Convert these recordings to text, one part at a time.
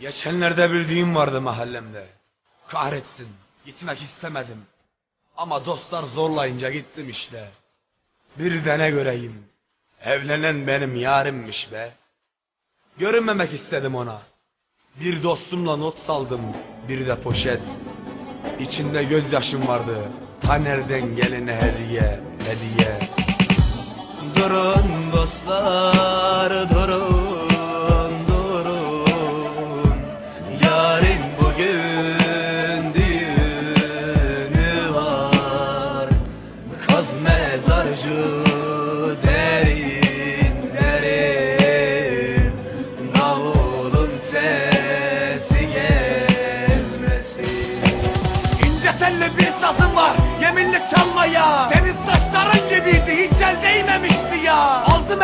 Geçenlerde bir düğün vardı mahallemde. Kahretsin. Gitmek istemedim. Ama dostlar zorlayınca gittim işte. Bir de ne göreyim. Evlenen benim yarimmiş be. Görünmemek istedim ona. Bir dostumla not saldım. Bir de poşet. İçinde gözyaşım vardı. Taner'den gelene hediye, hediye. Durun dostlar durun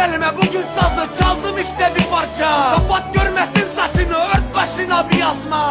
elime bugün sazı çaldım işte bir parça. Kapat görmesin saçını ört başına bir yazma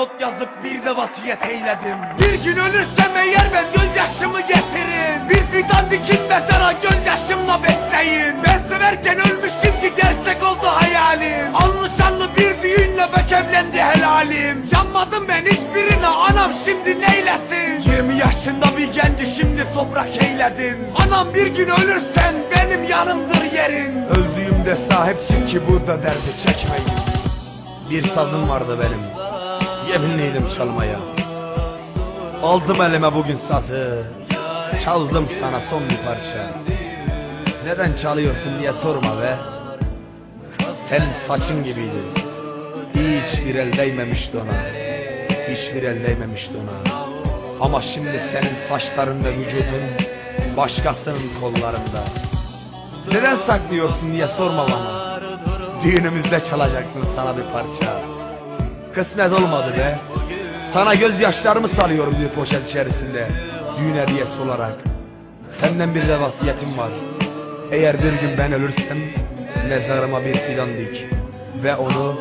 not yazıp bir de vasiyet eyledim. Bir gün ölürsem eğer ben gözyaşımı getirin Bir fidan dikin mezara gözyaşımla besleyin Ben severken ölmüşüm ki gerçek oldu hayalim. Allı şanlı bir düğünle bek evlendi helalim. Yanmadım ben hiçbirine anam şimdi neylesin? 20 yaşında bir genci şimdi toprak eyledim. Anam bir gün ölürsen benim yanımdır yerin. Öldüğümde sahip çık ki burada derdi çekmeyin. Bir sazım vardı benim. Yeminliydim çalmaya. Aldım elime bugün sazı. Çaldım sana son bir parça. Neden çalıyorsun diye sorma be. Senin saçın gibiydi. Hiçbir el değmemişti ona. Hiçbir el değmemişti ona. Ama şimdi senin saçların ve vücudun başkasının kollarında. Neden saklıyorsun diye sorma bana. Düğünümüzde çalacaktın sana bir parça. Kısmet olmadı be. Sana gözyaşlarımı salıyorum bir poşet içerisinde. Düğün hediyesi olarak. Senden bir de vasiyetim var. Eğer bir gün ben ölürsem mezarıma bir fidan dik. Ve onu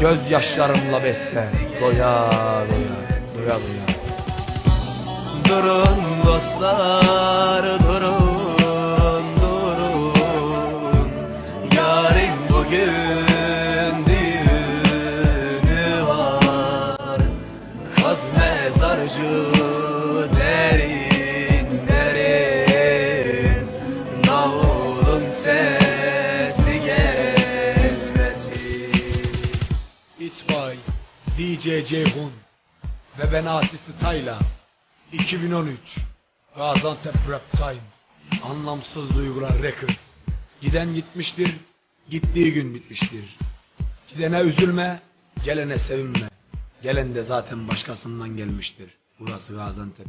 gözyaşlarımla besle. Doya doya, doya doya. Durun dostlar durun durun Yarın bugün İtbay, DJ Ceyhun ve ben Asisi Tayla 2013 Gaziantep Rap Time Anlamsız Duygular Records Giden gitmiştir, gittiği gün bitmiştir. Gidene üzülme, gelene sevinme. Gelen de zaten başkasından gelmiştir. Burası Gaziantep.